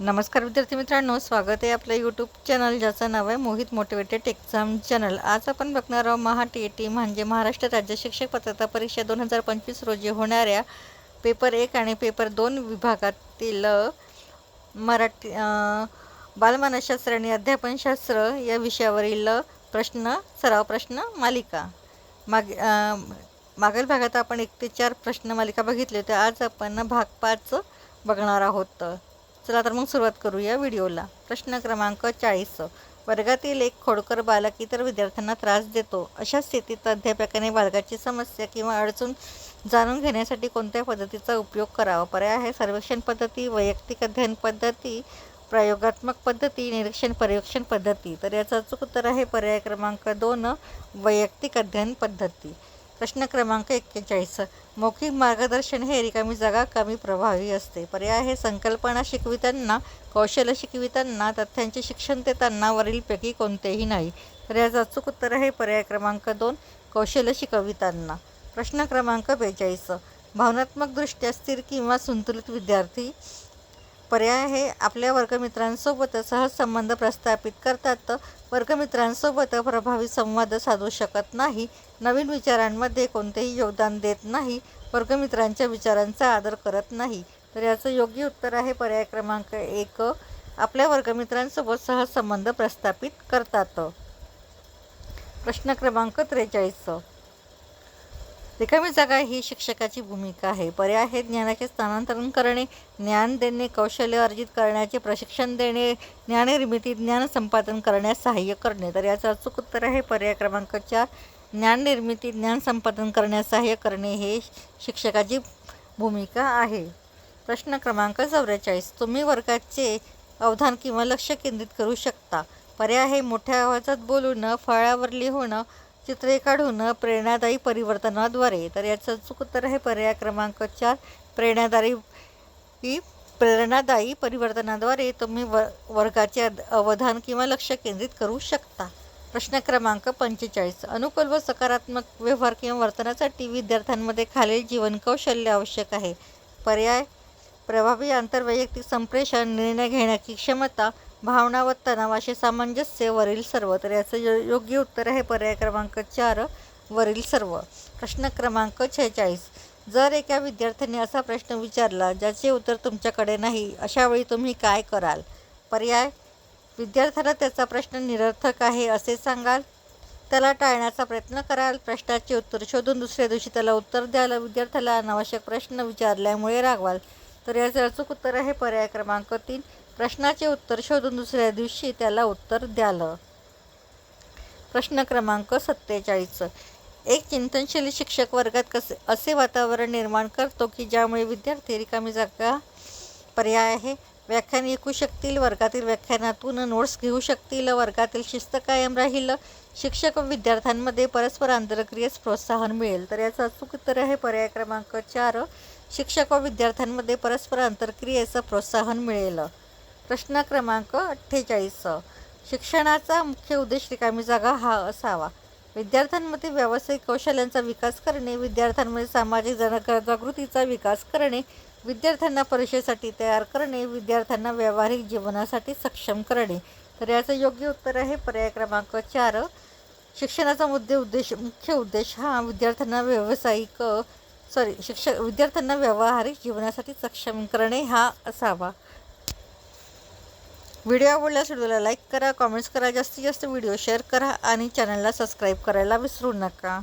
नमस्कार विद्यार्थी मित्रांनो स्वागत आहे आपल्या यूट्यूब चॅनल ज्याचं नाव आहे मोहित मोटिवेटेड एक्झाम चॅनल आज आपण बघणार आहोत महा टी ए टी म्हणजे महाराष्ट्र राज्य शिक्षक पात्रता परीक्षा दोन हजार पंचवीस रोजी होणाऱ्या पेपर एक आणि पेपर दोन विभागातील मराठी बालमानसशास्त्र आणि अध्यापनशास्त्र या विषयावरील प्रश्न सराव प्रश्न मालिका. माग मागील भागात आपण एक ते चार प्रश्न मालिका बघितली होती. आज आपण भाग पाच बघणार आहोत. चला तर मग सुरुवात करूया व्हिडिओला. प्रश्न क्रमांक चाळीस. वर्गातील एक खोडकर बालक इतर विद्यार्थ्यांना त्रास देतो. अशा स्थितीत अध्यापकाने बालकाची समस्या किंवा अडचण जाणून घेण्यासाठी कोणत्या पद्धतीचा उपयोग करावा? पर्याय आहे सर्वेक्षण पद्धती वैयक्तिक अध्ययन पद्धती प्रयोगात्मक पद्धती निरीक्षण परीक्षण पद्धती. तर याचं अचूक उत्तर आहे पर्याय क्रमांक दोन वैयक्तिक अध्ययन पद्धती. प्रश्न क्रमांक एक्केचाळीस. मौखिक मार्गदर्शन हे रिकामी जागा कमी प्रभावी असते. पर्याय हे संकल्पना शिकविताना कौशल्य शिकविताना तथ्यांचे शिक्षण देताना वरीलपैकी कोणतेही नाही. तर याचं अचूक उत्तर आहे पर्याय क्रमांक दोन कौशल्य शिकविताना. प्रश्न क्रमांक बेचाळीस. भावनात्मकदृष्ट्या स्थिर किंवा संतुलित विद्यार्थी पर्याय हे आपल्या वर्गमित्रांसोबत सहज संबंध प्रस्थापित करतात. वर्गमित्रांसोबत प्रभावी संवाद साधू शकत नाही. नवीन विचारांमध्ये कोणतेही योगदान देत नाही. वर्गमित्रांच्या विचारांचा आदर करत नाही. तर याचं योग्य उत्तर आहे पर्याय क्रमांक एक. आपल्या वर्गमित्रांसोबत सहज संबंध प्रस्थापित करतात. प्रश्न क्रमांक त्रेचाळीस. रिकामी जागा ही शिक्षकाची भूमिका आहे. पर्याय हे ज्ञानाचे स्थानांतरण करणे ज्ञान देणे कौशल्य अर्जित करण्याचे प्रशिक्षण देणे ज्ञाननिर्मिती ज्ञान संपादन करण्यास सहाय्य करणे. तर याचं अचूक उत्तर आहे पर्याय क्रमांक चार ज्ञान निर्मिती ज्ञान संपादन करण्यास सहाय्य करणे हे शिक्षकाची भूमिका आहे. प्रश्न क्रमांक चौवेचाळीस. तुम्ही वर्गाचे अवधान किंवा लक्ष केंद्रित करू शकता. पर्याय हे मोठ्या आवाजात बोलून फळावर लिहून चित्रे काढून प्रेरणादायी परिवर्तनाद्वारे तर याचं अचूक उत्तर आहे पर्याय क्रमांक चार प्रेरणादायी प्रेरणादायी परिवर्तनाद्वारे तुम्ही व वर्गाचे अवधान किंवा लक्ष केंद्रित करू शकता. प्रश्न क्रमांक पंचेचाळीस अनुकूल व सकारात्मक व्यवहार किंवा वर्तनासाठी विद्यार्थ्यांमध्ये खालील जीवन कौशल्य आवश्यक आहे. पर्याय प्रभावी आंतरवैयक्तिक संप्रेषण निर्णय घेण्याची क्षमता भावना व तणावाशी सामंजस्य वरील सर्व. तर याचं योग्य उत्तर आहे पर्याय क्रमांक चार वरील सर्व. प्रश्न क्रमांक छेचाळीस. जर एका विद्यार्थ्याने असा प्रश्न विचारला ज्याचे उत्तर तुमच्याकडे नाही अशावेळी तुम्ही काय कराल? पर्याय विद्यार्थ्याला त्याचा प्रश्न निरर्थक आहे असे सांगाल? त्याला टाळण्याचा प्रयत्न कराल? प्रश्नाचे उत्तर शोधून दुसऱ्या दिवशी त्याला उत्तर द्याल? विद्यार्थ्याला अनावश्यक प्रश्न विचारल्यामुळे रागवाल? तर याचे अचूक उत्तर आहे पर्याय क्रमांक तीन प्रश्नाचे उत्तर शोधून दुसऱ्या दिवशी त्याला उत्तर द्याल. प्रश्न क्रमांक सत्तेचाळीस. एक चिंतनशील शिक्षक वर्गात कसे असे वातावरण निर्माण करतो की ज्यामुळे विद्यार्थी रिकामी जागा पर्याय आहे? व्याख्यान ऐकू शकतील वर्गातील व्याख्यानातून नोट्स घेऊ शकतील वर्गातील शिस्त कायम राहील. शिक्षक व विद्यार्थ्यांमध्ये परस्पर आंतरक्रियेस प्रोत्साहन मिळेल. तर याचं अचूक उत्तर आहे पर्याय क्रमांक चार. शिक्षक व विद्यार्थ्यांमध्ये परस्पर आंतरक्रियेचं प्रोत्साहन मिळेल. प्रश्न क्रमांक अठ्ठेचाळीस. शिक्षणाचा मुख्य उद्देश रिकामी जागा हा असावा. विद्यार्थ्यांमध्ये व्यावसायिक कौशल्यांचा विकास करणे विद्यार्थ्यांमध्ये सामाजिक जन जागृतीचा विकास करणे विद्यार्थ्यांना परीक्षेसाठी तयार करणे विद्यार्थ्यांना व्यावहारिक जीवनासाठी सक्षम करणे. तर याचं योग्य उत्तर आहे पर्याय क्रमांक चार. शिक्षणाचा मुद्दे उद्देश मुख्य उद्देश हा विद्यार्थ्यांना व्यावसायिक सॉरी शिक्षक विद्यार्थ्यांना व्यावहारिक जीवनासाठी सक्षम करणे हा असावा. व्हिडिओ आवडल्यास व्हिडिओला लाईक करा कॉमेंट्स करा जास्तीत जास्त व्हिडिओ शेअर करा आणि चॅनलला सबस्क्राईब करायला विसरू नका.